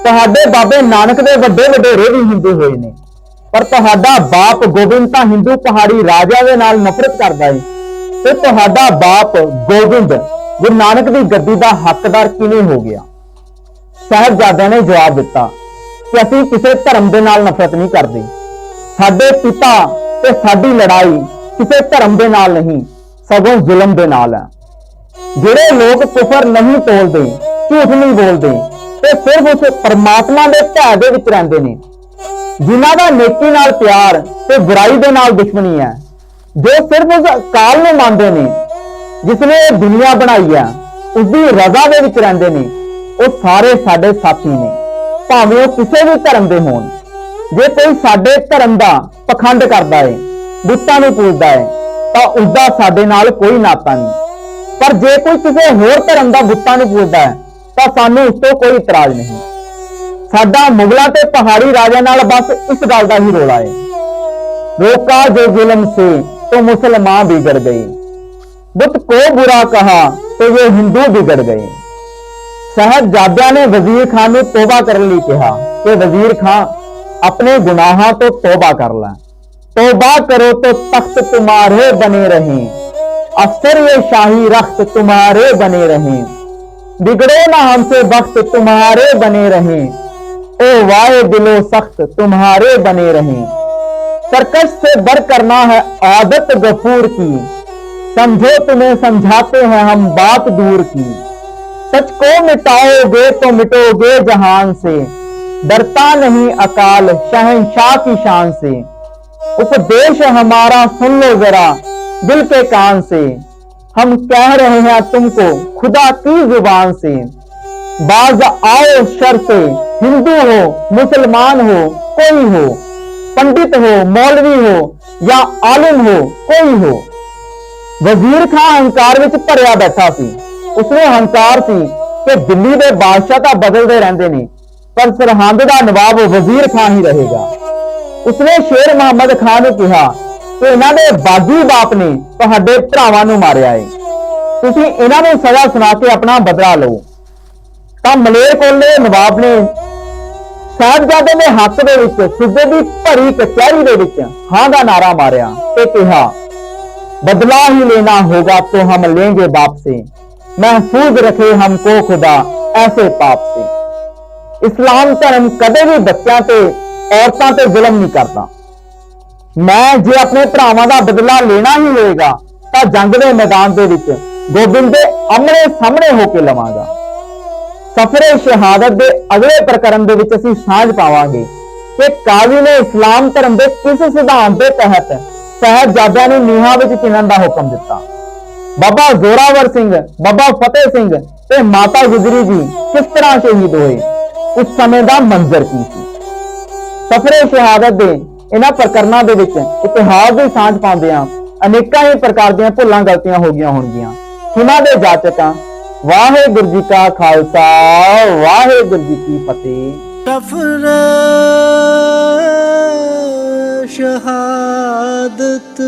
ਤੁਹਾਡੇ ਬਾਬੇ ਨਾਨਕ ਦੇ ਵੱਡੇ ਵਡੇਰੇ ਵੀ ਹੁੰਦੇ ਹੋਏ ਨੇ। ਪਰ ਤੁਹਾਡਾ ਬਾਪ ਗੋਬਿੰਦ ਤਾਂ ਹਿੰਦੂ ਪਹਾੜੀ ਰਾਜਾ ਦੇ ਨਾਲ ਨਫ਼ਰਤ ਕਰਦਾ ਹੈ ਤੇ ਤੁਹਾਡਾ ਬਾਪ ਗੋਬਿੰਦ, ਗੁਰੂ ਨਾਨਕ ਦੀ ਗੱਦੀ ਦਾ ਹੱਕਦਾਰ ਕਿਵੇਂ ਹੋ ਗਿਆ? ਸਾਹਿਬਜ਼ਾਦਿਆਂ ਨੇ ਜਵਾਬ ਦਿੱਤਾ ਕਿ ਅਸੀਂ ਕਿਸੇ ਧਰਮ ਦੇ ਨਾਲ ਨਫ਼ਰਤ ਨਹੀਂ ਕਰਦੇ। ਸਾਡੇ ਪਿਤਾ ਤੇ ਸਾਡੀ ਲੜਾਈ ਕਿਸੇ ਧਰਮ ਦੇ ਨਾਲ ਨਹੀਂ, ਸਗੋਂ ਜ਼ੁਲਮ ਦੇ ਨਾਲ ਹੈ। ਜਿਹੜੇ ਲੋਕ ਕੁਫਰ ਨਹੀਂ ਤੋਲਦੇ, ਝੂਠ ਨਹੀਂ ਬੋਲਦੇ, ਤੇ ਸਿਰਫ ਉਸ ਪਰਮਾਤਮਾ ਦੇ ਭੈ ਦੇ ਵਿੱਚ ਰਹਿੰਦੇ ਨੇ। ਜਿਨ੍ਹਾਂ ਦਾ ਨੇਕੀ ਨਾਲ ਪਿਆਰ ਤੇ ਬੁਰਾਈ ਦੇ ਨਾਲ ਦੁਸ਼ਮਣੀ ਹੈ, ਜੋ ਸਿਰਫ ਉਸ ਕਾਲ ਨੂੰ ਮੰਨਦੇ ਨੇ ਜਿਸ ਨੇ ਇਹ ਦੁਨੀਆ ਬਣਾਈ ਹੈ ਉਸ ਦੀ ਰਜ਼ਾ ਦੇ ਵਿੱਚ ਰਹਿੰਦੇ ਨੇ, ਉਹ ਸਾਰੇ ਸਾਡੇ ਸਾਥੀ ਨੇ, ਭਾਵੇਂ ਉਹ ਕਿਸੇ ਵੀ ਧਰਮ ਦੇ ਹੋਣ। ਜੇ ਕੋਈ ਸਾਡੇ ਧਰਮ ਦਾ ਪਖੰਡ ਕਰਦਾ ਹੈ ਬੁੱਤਾਂ ਨੂੰ ਪੂਜਦਾ ਹੈ, ਤਾਂ ਉਸ ਦਾ ਸਾਡੇ ਨਾਲ ਕੋਈ ਨਾਤਾ ਨਹੀਂ। ਪਰ ਜੇ ਕੋਈ ਕਿਸੇ ਹੋਰ ਧਰਮ ਦਾ ਬੁੱਤਾਂ ਨੂੰ ਪੂਜਦਾ ਹੈ, ਤਾਂ ਸਾਨੂੰ ਉਸ ਤੋਂ ਕੋਈ ਇਤਰਾਜ਼ ਨਹੀਂ। ਸਾਡਾ ਮੁਗਲਾਂ ਤੇ ਪਹਾੜੀ ਰਾਜਿਆਂ ਨਾਲ ਬਸ ਇਸ ਗੱਲ ਦਾ ਹੀ ਰੋਲਾ ਹੈ रोका जो जुल्म से तो मुसलमान बिगड़ गए बुत को बुरा कहा तो ये हिंदू बिगड़ गए ਸਾਹਿਬਜ਼ਾਦਿਆਂ ਨੇ ਵਜ਼ੀਰ ਖਾਨ ਨੂੰ ਤੋਬਾ ਕਰਨ ਲਈ ਕਿਹਾ ਕਿ ਵਜ਼ੀਰ ਖਾਨ ਆਪਣੇ ਗੁਨਾਹਾਂ ਤੋਂ ਤੋਬਾ ਕਰ ਲੈ ਤੋਬਾ करो तो तख्त तुम्हारे बने रहे अफसर ये शाही रख्त तुम्हारे बने रहे बिगड़ो ना हमसे वक्त तुम्हारे बने रहे ओ वाए दिलो सख्त तुम्हारे बने रहे सरकश से बर करना है आदत गफूर की समझो तुम्हें समझाते हैं हम बात दूर की सच को मिटाओगे तो मिटोगे जहान से डरता नहीं अकाल शहनशाह की शान से उपदेश हमारा सुन लो जरा दिल के कान से हम कह रहे हैं तुमको खुदा की जुबान से बाज आओ शर से हिंदू हो मुसलमान हो कोई हो पंडित हो मौलवी हो या आलिम हो कोई हो ਵਜ਼ੀਰ ਖਾਨ ਹੰਕਾਰ ਵਿੱਚ ਭਰਿਆ ਬੈਠਾ ਸੀ ਉਸਨੂੰ ਹੰਕਾਰ ਸੀ ਕਿ ਦਿੱਲੀ ਦੇ ਬਾਦਸ਼ਾਹ ਤਾਂ ਬਦਲਦੇ ਰਹਿੰਦੇ ਨੇ ਪਰ ਸਰਹੰਦ ਦਾ ਨਵਾਬ ਵਜ਼ੀਰ ਖਾਨ ਹੀ ਰਹੇਗਾ ਉਸਨੇ ਸ਼ੇਰ ਮੁਹੰਮਦ ਖਾਨ ਨੂੰ ਕਿਹਾ ਕਿ ਇਹਨਾਂ ਦੇ ਬਾਗੀ ਬਾਪ ਨੇ ਤੁਹਾਡੇ ਭਰਾਵਾਂ ਨੂੰ ਮਾਰਿਆ ਹੈ ਤੁਸੀਂ ਇਹਨਾਂ ਨੂੰ ਸਜ਼ਾ ਸੁਣਾ ਕੇ ਆਪਣਾ ਬਦਲਾ ਲਓ ਤਾਂ ਮਲੇਰਕੋਟਲੇ ਨਵਾਬ ਨੇ ਸਾਹਿਬਜ਼ਾਦੇ ਨੇ ਹੱਥ ਦੇ ਵਿੱਚ ਸੂਬੇ ਦੀ ਭਰੀ ਕਚਹਿਰੀ ਦੇ ਵਿੱਚ ਹਾਂ ਦਾ ਨਾਰਾ ਮਾਰਿਆ ਤੇ ਕਿਹਾ, ਬਦਲਾ ਹੀ ਲੈਣਾ ਹੋਗਾ ਤੋ ਹਮ ਲੇਂਗੇ ਵਾਪਸੀ। ਮਹਿਫੂਜ਼ ਰਖੇ ਹਮਕੋ ਖੁਦਾ, ਐਸੇ ਪਾਪ ਸੇ ਇਸਲਾਮ ਧਰਮ ਕਦੇ ਵੀ ਬੱਚਿਆਂ ਤੇ, ਔਰਤਾਂ ਤੇ ਜ਼ੁਲਮ ਨਹੀਂ ਕਰਦਾ। ਮੈਂ ਜੇ ਆਪਣੇ ਭਰਾਵਾਂ ਦਾ ਬਦਲਾ ਲੈਣਾ ਹੀ ਹੋਏਗਾ, ਤਾਂ ਜੰਗ ਦੇ ਮੈਦਾਨ ਦੇ ਵਿੱਚ ਗੋਬਿੰਦ ਦੇ ਅਮਰੇ ਸਾਹਮਣੇ ਹੋ ਕੇ ਲਵਾਂਗਾ। ਸਫਰੇ ਸ਼ਹਾਦਤ ਦੇ ਅਗਲੇ ਪ੍ਰਕਰਮ ਦੇ ਵਿੱਚ ਅਸੀਂ ਸਾਂਝ ਪਾਵਾਂਗੇ ਕਿ ਕਾਜ਼ੀ ਨੇ ਇਸਲਾਮ ਧਰਮ ਦੇ ਕਿਸ ਸਿਧਾਂਤ ਦੇ ਤਹਿਤ ਸਹਿਬਜ਼ਾਦਿਆਂ ਨੂੰ ਨੀਹਾਂ ਵਿੱਚ ਚਿਣਨ ਦਾ ਹੁਕਮ ਦਿੱਤਾ। ਬਾਬਾ ਜ਼ੋਰਾਵਰ ਸਿੰਘ, ਬਾਬਾ ਫਤਿਹ ਸਿੰਘ ਤੇ ਮਾਤਾ ਗੁਜਰੀ ਜੀ ਕਿਸ ਤਰ੍ਹਾਂ ਸ਼ਹੀਦ ਹੋਏ? ਉਸ ਸਮੇਂ ਦਾ ਮੰਜ਼ਰ ਕੀ ਸੀ? ਸਫਰੇ ਸ਼ਹਾਦਤ ਦੇ ਇਹਨਾਂ ਪ੍ਰਕਰਨਾਂ ਦੇ ਵਿੱਚ ਇਤਿਹਾਸ ਦੀ ਸਾਂਝ ਪਾਉਂਦੇ ਆ ਅਨੇਕਾਂ ਹੀ ਪ੍ਰਕਾਰ ਦੀਆਂ ਭੁੱਲਾਂ ਗਲਤੀਆਂ ਹੋ ਗਈਆਂ ਹੋਣਗੀਆਂ। ਉਹਨਾਂ ਦੇ ਜਾਚਕਾਂ ਵਾਹਿਗੁਰੂ ਜੀ ਕਾ ਖਾਲਸਾ ਵਾਹਿਗੁਰੂ ਜੀ ਕੀ ਫਤਿਹ। ਸਫਰ ਸ਼ਹਾਦਤ।